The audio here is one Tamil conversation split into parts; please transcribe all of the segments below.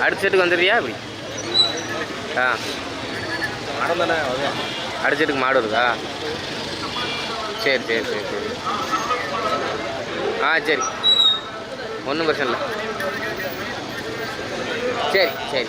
அடுத்த செட்டுக்கு வந்துடுறியா? இப்படி. ஆ. அடுத்த செட்டுக்கு மாடு வருதா? சரி சரி சரி சரி. ஆ சரி. ஒன்றும் பிரச்சனை இல்லை. சரி சரி.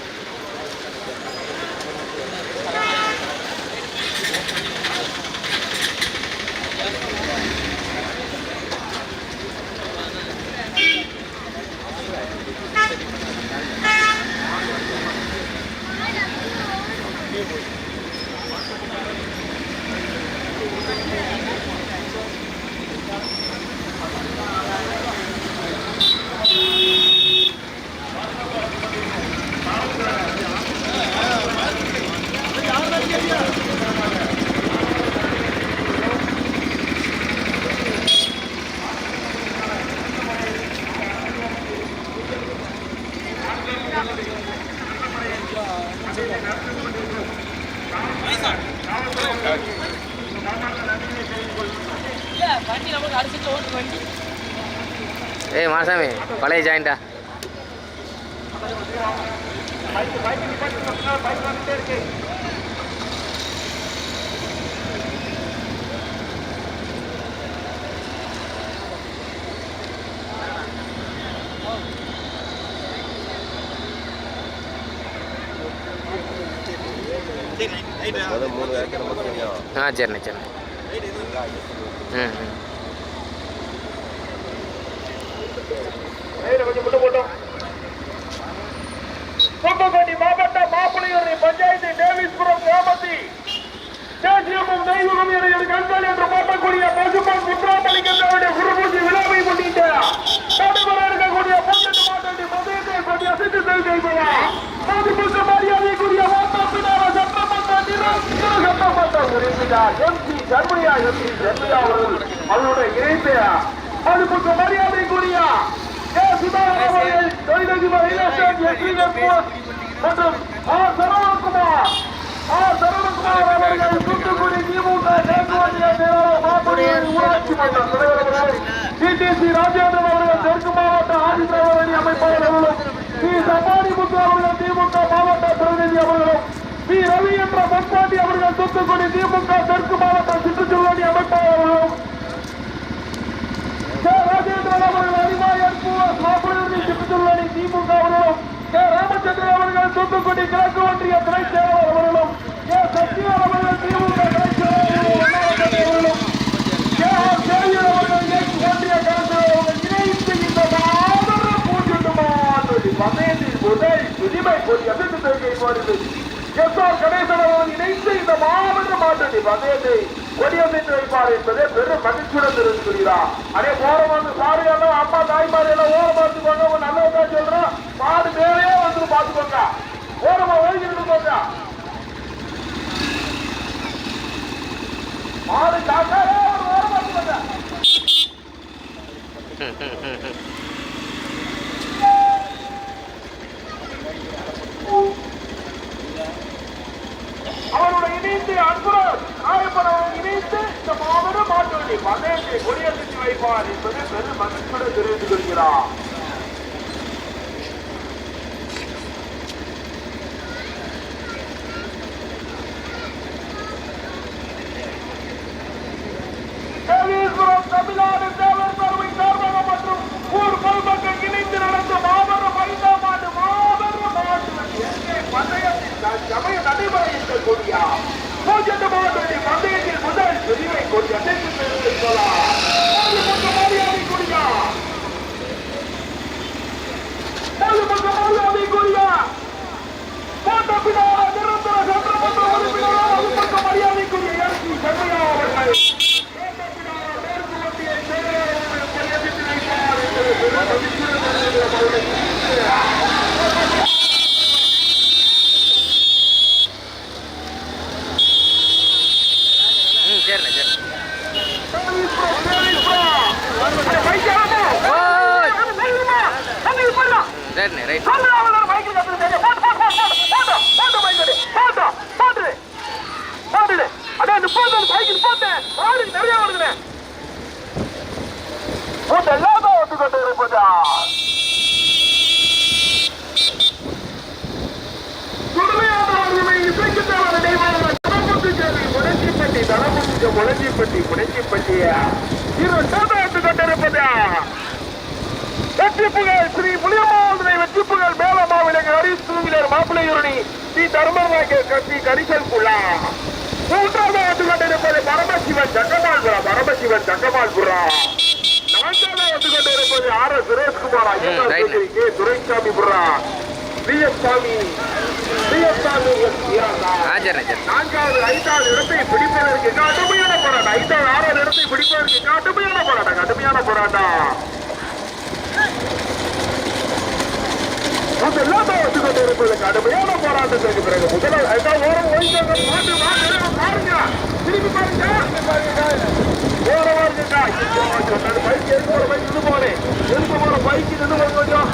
ஏய் மாசாமி பழைய ஜாயிண்டா ஆ? சரிண்ணே சரிண்ணே ம் ம். தூத்துக்குடி மாவட்டம் மாப்பிள்ளையூரை பஞ்சாயத்து டேவிஸ்புரம் கிராமத்தில் தேசியமும் தெய்வமும் என கண்கள் என்று போட்டக்கூடிய பசுமன் குற்றாமலிங்கத்தவருடைய குருபூஜை விழாவை முன்னிட்டு நடுவர இருக்கக்கூடிய பன்னெண்டு மாட்டை கொண்டு அசைத்து புத்த மரியாதைக்குரிய சட்டமன்ற சட்டமன்ற உறுப்பினர் எம் சி எம் சி அவர்கள் அவருடைய இணைப்பையா அது புத்த மரியாதைக்குரிய கே சுதாகர் அவர்கள் தொழிலதிபர் இலசன் எஸ்ரீகர் மற்றும் ஆர் சரவணகுமார் ஆர் சரவணகுமார் அவர்கள் தூத்துக்குடி திமுக தேசிய செயலாளர் மாப்பிள்ளையூர் ஊராட்சி மன்ற தலைவர் அவர்கள் டிடிசி ராஜேந்திரன் அவர்கள் தெற்கு மாவட்ட ஆதித்ரவரணி அமைப்பாளர் அவர்களும் பி சபானி முத்து அவர்கள் திமுக மாவட்ட பிரதிநிதி அவர்களும் பி ரவி என்ற பொன்பாண்டி அவர்கள் தூத்துக்குடி திமுக தெற்கு மாவட்ட சுற்றுச்சூழலணி அமைப்பாளர் அவர்களும் கே. ராஜேந்திரன் அவர்கள் அறிவாயர் மாப்பிள்ளை சுற்றுச்சூழலணி திமுக அவர்களும் கே ராமச்சந்திரன் அவர்கள் தூத்துக்குடி கிழக்கு ஒன்றிய துணை செயலாளர் அவர்களும் கே சக்திவேல் அவர்கள் திமுக துணை செயலாளர் அவர்களும் கே ஆர் சேவியர் அவர்கள் இயக்கு ஒன்றிய கவுன்சிலர் அவர்கள் இணைந்து இந்த மாபெரும் பூஜ்ஜியம் மாநில பதவியில் முதல் உரிமை கொடி அசைத்து தெரிவிக்கை போடுது எஸ் ஆர் கணேசன் அவர்கள் இணைந்து இந்த மாபெரும் மாற்றத்தை பதவியை கொடியமைத்து வைப்பார் என்பதை பெரும் மகிழ்ச்சியுடன் தெரிவித்துள்ளார் அதே ஓரம் வந்து சாரி எல்லாம் அம்மா தாய்மார் எல்லாம் ஓரம் பார்த்துக்கோங்க. உங்க நல்லதா சொல்றோம் மாடு மேலே வந்து பார்த்துக்கோங்க. ஓரமா ஒழுங்கிட்டு போங்க மாடு காக்காரே ஒரு ஓரம் பார்த்துக்கோங்க அவருடைய இணைந்து அன்புடன் ஆயப்பனவர்கள் இணைந்து இந்த மாபெரும் மாற்றத்தை பதவியை வைப்பார் என்பது பெரும் மகிழ்ச்சியுடன் தெரிவித்துக் கொள்கிறார் முளஞ்சிப்பட்டி முளஞ்சிப்பட்டியா இரண்டாவது கொண்டிருப்பதா? வெற்றி புகழ் ஸ்ரீ புளியமாவதனை வெற்றி புகழ் மேலமாவிலங்கு ஹரிஸ் தூவிலர் மாப்பிள்ளையுரணி ஸ்ரீ தர்மநாயகர் கட்சி கரிசல் குழா. மூன்றாவது வந்து கொண்டிருப்பது பரமசிவன் ஜங்கமால்புரா பரமசிவன் ஜங்கமால்புரா நான்காவது வந்து கொண்டிருப்பது R S Sureshkumar K Duraisamypuram P S சாமி நான்காவது ஐந்தாவது இடத்தை பிடிப்பதற்கு கடுமையான போராட்டம். ஐந்தாவது ஆறாவது இடத்தை பிடிப்பதற்கு கடுமையான போராட்டம். கடுமையான போராட்டம். கடுமையான போராட்டத்திற்கு பிறகு முதல்ல ஐந்தாவது ஓரம் ஓய்வு பாருங்க மாட்டு பாருங்க பாருங்க ஓரம் வருங்கக்கா சொன்னது பைக் எடுத்து போற பைக் இது போனேன் எடுத்து போற பைக் இது போற கொஞ்சம்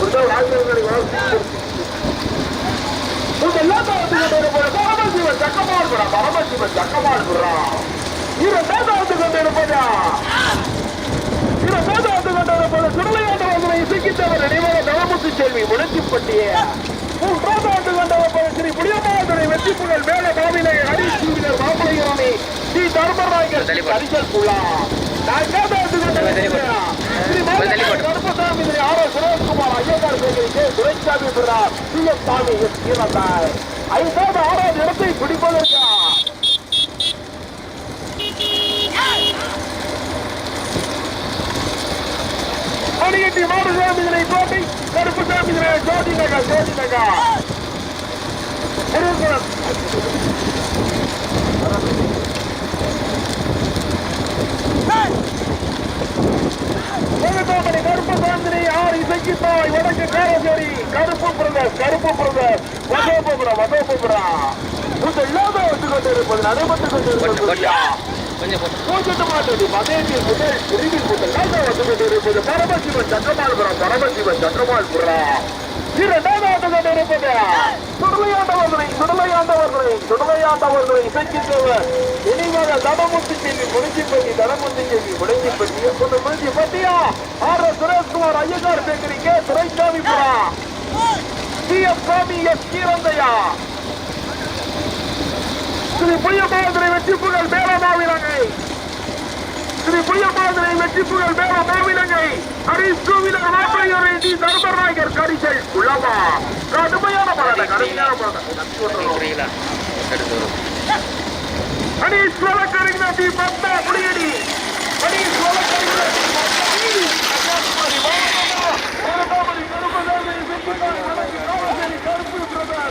முதல் ஆசிரியர்களை வளர்த்து முதல்லாம் வந்து கொண்டு இருப்பது பரமசிவன் சக்கமால் புறா பரமசிவன் சக்கமால் புறா இரண்டாவது வந்து கொண்டு இருப்பதா இரண்டாவது வந்து கொண்டு இருப்பது சுடலையாண்டவர்களை இசைக்கின்றவர் நினைவாக தவமுத்து செல்வி ஆண்டு கொண்டவர் ஸ்ரீ புளியமாவதுரை வெற்றி புகழ் மேல மாவிலை அரிசூவினர் மாப்பிளையாமி ஸ்ரீ போடு. அரிசல் புள்ளா நான்காவது ஆண்டு. கொண்டவர். கருப்பசாமி ஆர் எஸ் சுரேஷ்குமார் ஐயனார் கோவில் கே துரைசாமி பிறார் சி எஸ் சாமி எஸ் ஈரந்தாய் ஐந்தாவது ஆறாவது இடத்தை பிடிப்பதற்கா மணியட்டி மாடுசாமி இதனை கோட்டை கருப்பு இதனை ஜோதி நகர் ஜோதி நகர் முருகன் கருப்பு கருப்பசாமி ஆர் இசைக்கு தாய் வடக்கு காரசேரி கருப்பு பிரதர் கருப்பு பிரதர் வசோபுரம் வசோபுரம் உங்கள் இல்லாத வந்து கொண்டிருப்பது நடைபெற்றுக் போட்டு கொண்டிருப்பது கொஞ்சம் போட்டு. பூஜ்ஜியத்து முதல் பிரிவில் முதல் வந்து கொண்டிருப்பது பரமசிவன் சக்கமால்புரம் பரமசிவன் சக்கமால்புரம் இரண்டாவது கொண்டிருப்பது சுடலையாண்டவர்களை சுடலையாண்டவர்களை சுடலையாண்டவர்களை இசைக்கின்றவர் இனிமேல் தடமுத்தி செல்வி முடிஞ்சிப்பட்டி தடமுத்தி செல்வி முடிஞ்சிப்பட்டி கொண்டு முடிஞ்சிப்பட்டியா R S Sureshkumar Iyengar bakery K Duraisamy புறா. சி எஸ் சாமி எஸ் கீரந்தையா? ஸ்ரீ புளியமாதிரை வெற்றி புகழ் மேல மாவிலங்கை ஸ்ரீ புளியமாதிரை வெற்றி புகழ் மேல மாவிலங்கை ஹரிசூவிலர் மாப்பிளையரை டி தர்மராயர் கரிசல் குளமா கடுமையான போராட்டம் கடுமையான போராட்டம் புரியல எடுத்து டி பத்மா புலியடி ஹனீஸ் வழக்கறிஞர் கருப்பு பத்மா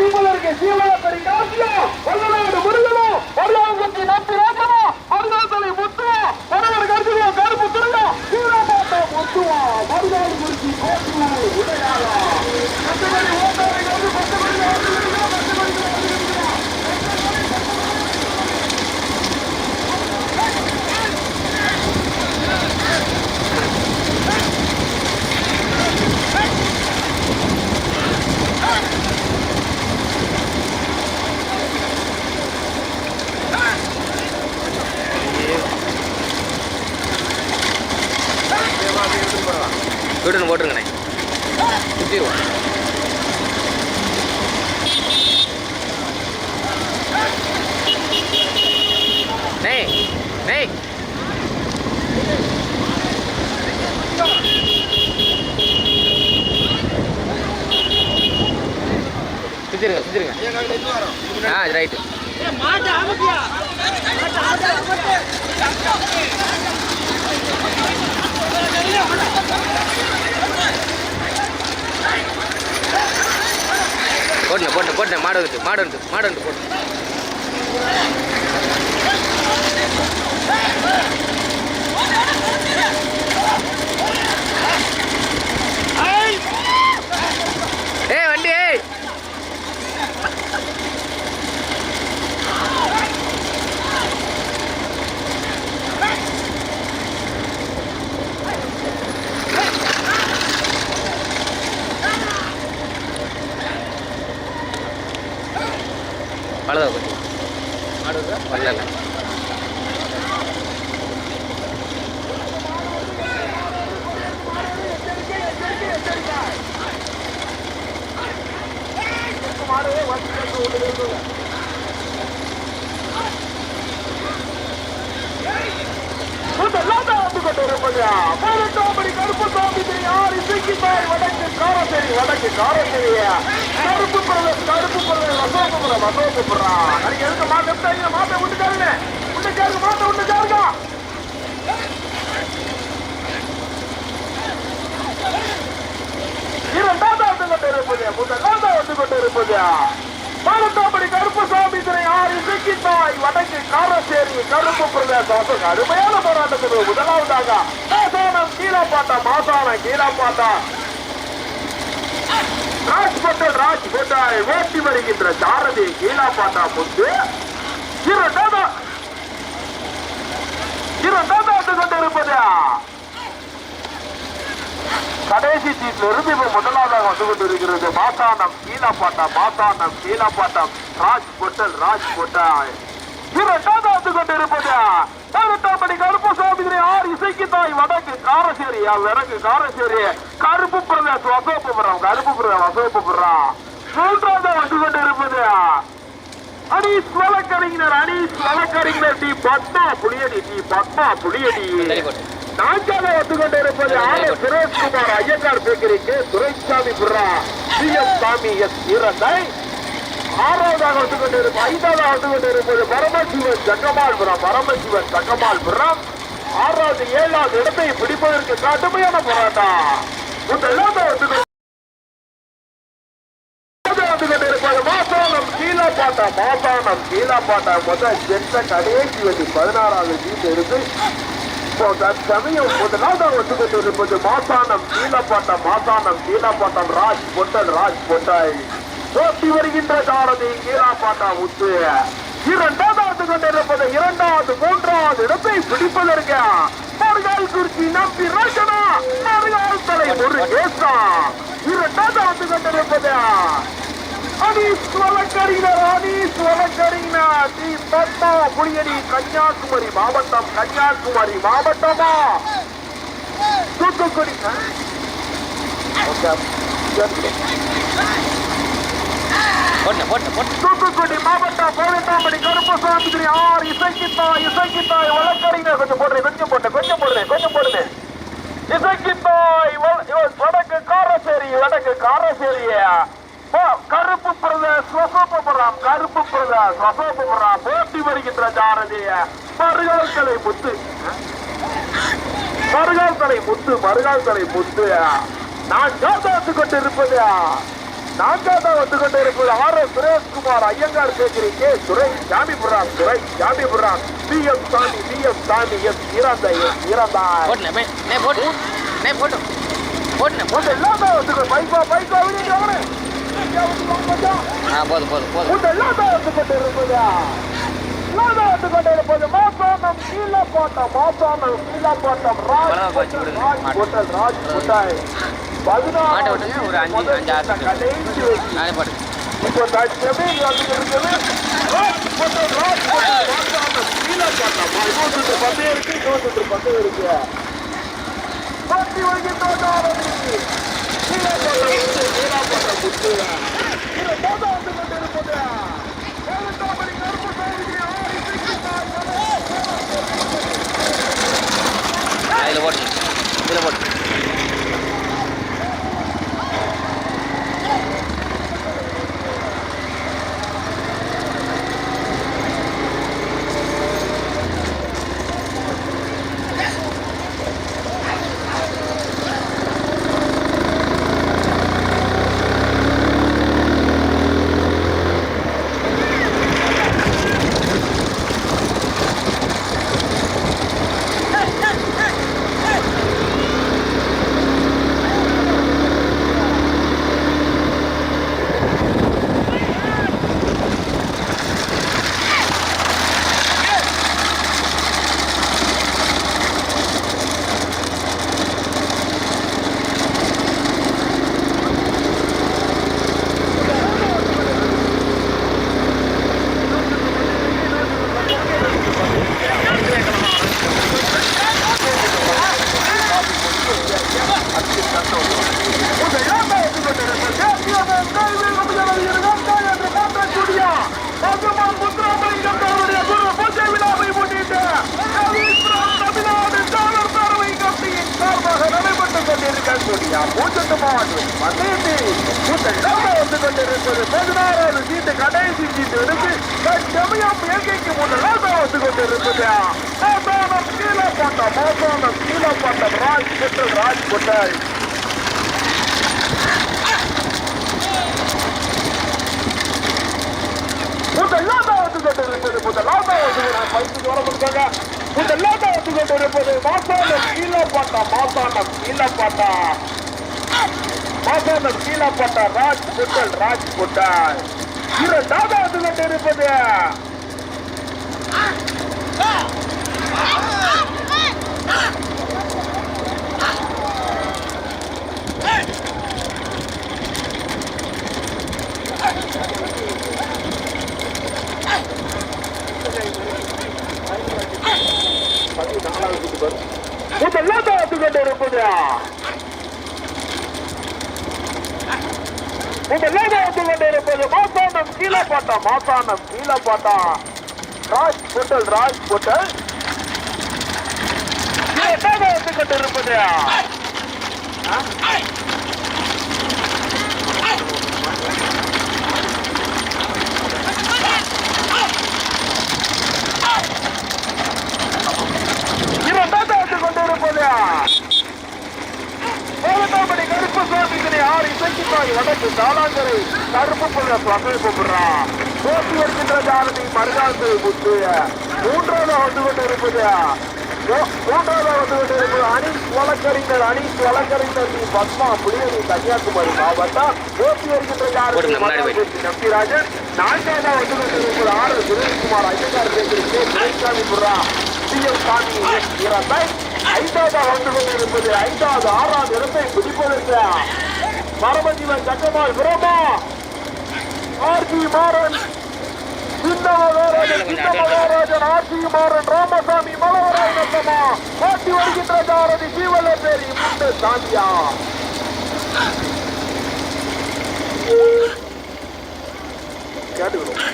முதலிடத்தை குடிமலருக்கு சீவலப்படி காசியா வல்லநாடு முருகனோ வல்லாங்குத்தி நம்பி ராசனோ அருகாசலை முத்துவா வடவர் கருதுவா கருப்பு துருங்கா சீராபாட்டா முத்துவா மருதாடு குறிச்சி கோட்டுவா உடையாளா போட்டுங்க போட்டுங்க போட்டுங்க மாடு வந்து மாடு வந்து மாடு வந்து போட்டு ஏய் வண்டி மாடு வருதா வரல இல்லை முதலாவது வந்து கொண்டிருப்பது பதினெட்டாம்படி கருப்பு சாமி திரு ஆர் இசைக்கு தாய் வடக்கு காரசேரி வடக்கு காரசேரி கருப்பு பிரதேஷ் கருப்பு பிரதேஷ் அசோகபுரம் அசோகபுரம் எதுக்கு மாட்ட விட்டாங்க மாட்ட விட்டுக்காருங்க விட்டுக்காருங்க மாட்ட விட்டுக்காருங்க இரண்டாவது வந்து கொண்டிருப்பது முதலாவது வந்து கொண்டிருப்பது பதினெட்டாம்படி கருப்பு சாமி திரை ஆறு இசைக்கு தாய் வடக்கு காரசேரி கருப்பு பிரதேசம். கடுமையான போராட்டத்துக்கு முதலாவதாக மாசானம் கீழாப்பாட்டா மாசானம் கீழாப்பாட்டா ராஜ்பட்டல் ராஜ்பட்டாய் ஓட்டி வருகின்ற சாரதி கீழாப்பாட்டா முத்து இரண்டாவது இரண்டாவது வந்து இருப்பதா கடைசி சீட்ல இருந்து இப்ப முதலாவதாக வந்து கொண்டிருக்கிறது மாசானம் கீழாப்பாட்டம் மாசானம் கீழாப்பாட்டம் ராஜ் பொட்டல் ராஜ் பொட்டாய் இரண்டாவது வந்து இருப்பதா பதினெட்டாம் மணி கருப்பு சுவாமிகளை ஆர் இசைக்கு தாய் வடக்கு காரசேரி வடக்கு காரசேரி? கருப்பு பிரதேசம் அசோகபுரம் கருப்பு பிரதேசம் அசோகபுரம் மூன்றாவது வந்து கொண்டிருப்பது அனீஸ் வழக்கறிஞர் அனீஸ் வழக்கறிஞர் டி பத்மா புளியடி டி பத்மா புளியடி தள்ளி போட்டு நான்காக வந்து கொண்டிருப்பது R S Sureshkumar Iyengar பேக்கரிக்கு Duraisamy Burra C M Samy S இரண்டை. ஆறாவதாக வந்து கொண்டிருப்பது ஐந்தாவது வந்து கொண்டிருப்பது பரமசிவன் ஜங்கமால்புரம் பரமசிவன் ஜங்கமால்புரம் ஆறாவது ஏழாவது இடத்தை பிடிப்பதற்கு கடுமையான போராட்டம். முதலாவது வந்து கொண்டு- வந்து கொண்டிருப்பது மாசானம் கீழாப்பாட்டா மாசானம் கீழாப்பாட்டா. முதல் சென்ற கடைசி வண்டி பதினாறாவது சீட் இருந்து இப்போ தற்சமயம் முதலாவது வந்து கொண்டிருப்பது மாசானம் கீழப்பாட்டம் மாசானம் கீழப்பாட்டம் ராஜ் பொட்டல் ராஜ் பொட்டாய் போட்டி வருகின்ற சாரதி கீழாப்பாட்டா முத்து இரண்டாவது கொண்டிருப்பது இரண்டாவது மூன்றாவது இடத்தை பிடிப்பதற்கு மறுகால் குறிச்சி நம்பி ராஜனா மறுகால் தலை முருகேசா. இரண்டாவது வந்து கொண்டிருப்பது அனீஸ் வழக்கறிஞர் அனீஸ் வழக்கறிஞர் டி பத்மா புளியடி கன்னியாகுமரி மாவட்டம் கன்னியாகுமரி மாவட்டமா? தூத்துக்குடி ஆ? ஓகே. சரி. போட்டு போட்டு போட்டு தூத்துக்குடி மாவட்டம் பதினெட்டாம்படி கருப்பசாமி ஆர் இசைக்கித்தாய் இசைக்கித்தாய் வழக்கறிஞர். கொஞ்சம் போடுறேன் கொஞ்சம் போட்டேன் கொஞ்சம் போடுறேன் கொஞ்சம் போடுறேன் இசைக்கித்தாய் வ- இவ- வடக்கு காரசேரி வடக்கு காரசேரியா. கருப்பு பிரதேஷ் வசோபபுரம் கருப்பு பிரதேஷ் வசோபபுரம் போட்டி வருகின்ற ஜாரதிய மறுகால் தலை முத்து. மறுகால் தலை முத்து மறுகால் தலை முத்து. நான் ஜாதா கொண்டிருப்பதா. நான் ஜாதா வந்து கொண்டிருப்பது ஆர் எஸ் சுரேஷ்குமார் ஐயங்கார் கேட்கிறீ கே. சுரை ஜாமிபுரம் சுரை ஜாமிபுரம் P M Samy P M Samy S ஈராந்தா S ஈராந்தா போட்டு போட்டு எல்லாமே வந்து பைக்கா பைக்கா ஆ போதும் போதும் போதும் எல்லாமே வந்து வந்து கொண்டிருப்பது மாசானம் மாசானம் கீழப்பாட்டம் ராஜ் விடுங்க. ராஜ் ராஜ் மாட்டை விட்டுங்க, ஒரு அஞ்சு- அஞ்சு, ஆறு நானே போட்டு இப்போ தற்சமயம் இங்க வந்து இருக்குது ராஜ் ஹோட்டல், ராஜ் ஹோட்டல், மாசானம் கீழப்பாட்டம். இன்னொரு பந்தயம் இருக்கு இன்னொரு பந்தயம் இருக்கு பத்தி வைக்கின்றோம் கீழப்பாட்டம் இருக்கு, கீழப்பாட்டம் இருக்கு. இது மோதல் வந்து கொண்டிருப்பது பதினெட்டாம் கருப்பு சாமி ஆர் இசைக்கிட்டாய் இதில் போட்டு இதில் போட்டு பதினாறாவது சீட்டு கடைசி சீட்டு இருக்கு தற்சமயம் இயற்கைக்கு முன்னதாக வந்து கொண்டிருப்பது மோசானம் கீழப்பட்டம் மோசானம் கீழப்பட்டம். ராஜ் புட்டல் ராஜ் புட்டல் முதலாவது வந்து கொண்டிருப்பது முதலாவது பைக்கு வர கொடுத்தாங்க. முதலாவது வந்து கொண்டிருப்பது மாசானம் கீழப்பாட்டா மாசானம் கீழப்பாட்டா மாசானம் கீழப்பாட்டா ராஜ் புட்டல் ராஜ் புட்டல் இரண்டாவது முதலாவது வந்து கொண்டிருப்பது முதலாவது வந்து கொண்டிருப்பது மாசானம் கீழப்பாட்டா மாசானம் கீழப்பாட்டா ராஜ் போட்டல் ராஜ் போட்டல் இரண்டாவது வந்து கொண்டிருப்பது இரண்டாவது வந்து கொண்டிருப்பது பதினெட்டாம்படி கருப்பு சுவாமிகளை ஆறு இசைக்குத்தாய் வடக்கு காலாங்கரை கருப்பு கூப்பிடுறான் வருகின்ற ஜாலதி மருகாசை முத்து. மூன்றாவது வந்து கொண்டு இருப்பது மூன்றாவது வந்து அனீஸ் வழக்கறிஞர் அனீஸ் வழக்கறிஞர் டி பத்மா புலியணி கன்னியாகுமரி மாவட்டம். ஓட்டி வருகின்ற போய். நம்பிராஜன். நான்காவது வந்து ஆறு சுரேஷ்குமார் ஐயங்கார் பேசுகிறது துரைசாமி புறா டி எம் சாமி எஸ். ஐந்தாவது வந்து கொண்டிருப்பது ஐந்தாவது ஆறாவது இடத்தை பிடிப்பதற்கு பரமஜீவன் சக்கமால் விரோமா ஆர்ஜி மாறன் சின்ன மகாராஜன் சின்ன மகாராஜன் ஆட்சி மாறன் ராமசாமி மலவராய் நத்தமா மாட்டி வருகின்ற சாரதி ஜீவல பேரி முண்டு சாந்தியா கேட்டுக்கிறோம்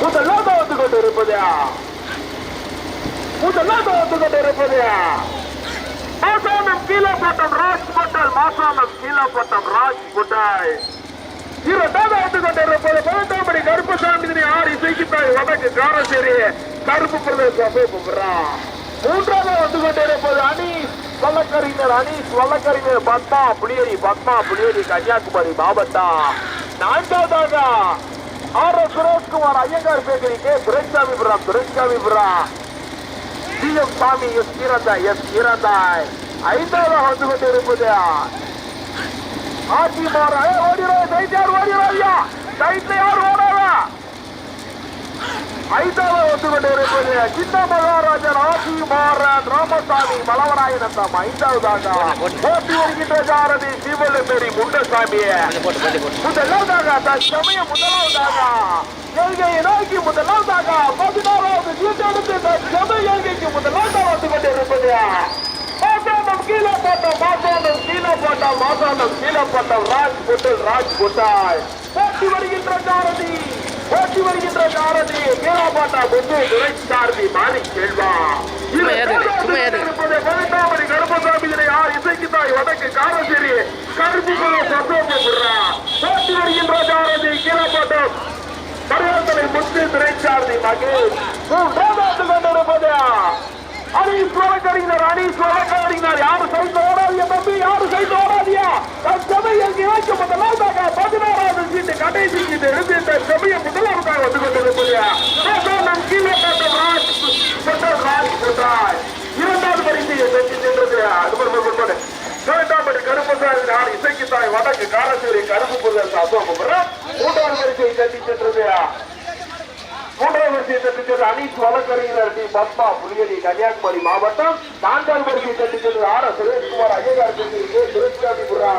வந்து கொண்டிருப்பதா இருப்பதா முதல்லாம் தான் வந்து கொண்டு இருப்பதா மாசானம் கீழப்பட்டம் ராஜ் பட்டல் மாசானம் கீழப்பட்டம் ராஜ் பட்டாய் இரண்டாவது வந்து கொண்டிருப்பது பதினெட்டாம் கருப்பசாமி இதனை ஆறு இசைக்குத்தாய் வடக்கு காரசேரி கருப்பு பிரதேச அசைப்புறா மூன்றாவது வந்து கொண்டிருப்பது அனீஸ் வழக்கறிஞர் அனீஸ் வழக்கறிஞர் பத்மா புளியரி பத்மா புளியரி கன்னியாகுமரி மாவட்டம் நான்காவதாக R S Sureshkumar Iyengar bakery K Duraisamypuram Duraisamypuram D M Samy S ஈரந்தாய் S ஈரந்தாய் ஐந்தாவது வந்து கொண்டிருப்பது ஆட்சி மாற ஓடிரோ சைட் யார் ஓடிரோயா சைட்ல யார் ஓடாத? ஐந்தாவது வந்து கொண்டு இருப்பது சின்ன மகாராஜன் ஆட்சி மாறன் ராமசாமி மலவராயனத்தம் ஐந்தாவதாக. போட்டி வருகின்ற சாரதி சிவலப்பேரி முண்டசாமி கொஞ்சம் போட்டு போட்டு போட்டு முதலாவதாக தற்சமயம் முதலாவதாக. எல்கையை நோக்கி முதலாவதாக பதினாறாவது சீட்டெடுத்து எல்கைக்கு முதலாவதாக வந்து கொண்டு மாசானம் கீழே போட்டோம் மாசானம் கீழே போட்டோம் மாசானம் கீழே போட்டோம் ராஜ் புட்டல் ராஜ் புட்டாய் போட்டி வருகின்ற சாரதி போட்டி வருகின்ற சாரதி கீழே முத்து துரை சாரதி மாலிக் செல்வா பதினெட்டாமணி கருப்பசாமி இசைக்கு தாய் வடக்கு காரசேரி கருப்பு சசோபுரா போட்டி வருகின்ற காரதி கீழப்பட்டம் பரிவர்த்தனை முத்து திரைச்சாரதி மகேஷ். மூன்றாவது கொண்டிருப்பது அனீஸ் வழக்கறிஞர் அனீஸ் வழக்கறிஞர் யாரு சைட் ஓடாதிய தம்பி? யாரு சைட் ஓடாதியா சபையில் இணைக்கப்பட்ட முதலாவதாக பதினோராவது சீட்டு கடைசி சீட்டு இருந்து இந்த சபையை முதலாவதாக வந்து கொண்டிருப்பது நம் கீழே பட்டம் ராஜ் பட்டம் ராஜ் பட்டாய் இரண்டாவது பரிசையை செஞ்சு சென்றது அது மட்டும் இரண்டாம் படி கருப்பசாமி நான் இசைக்கு தாய் வடக்கு காரசூரி கருப்பு புதல் அசோகபுரம் மூன்றாவது பரிசையை செஞ்சு இல்லையா மூன்றாவது வரிசையை தட்டி சென்ற வழக்கறிஞர் டி. பத்மா புலியடி கன்னியாகுமரி மாவட்டம். நான்காம் வரிசையை தட்டி சென்ற ஆர். எஸ். சுரேஷ்குமார் ஐயங்கார் பேசுகிறது புரா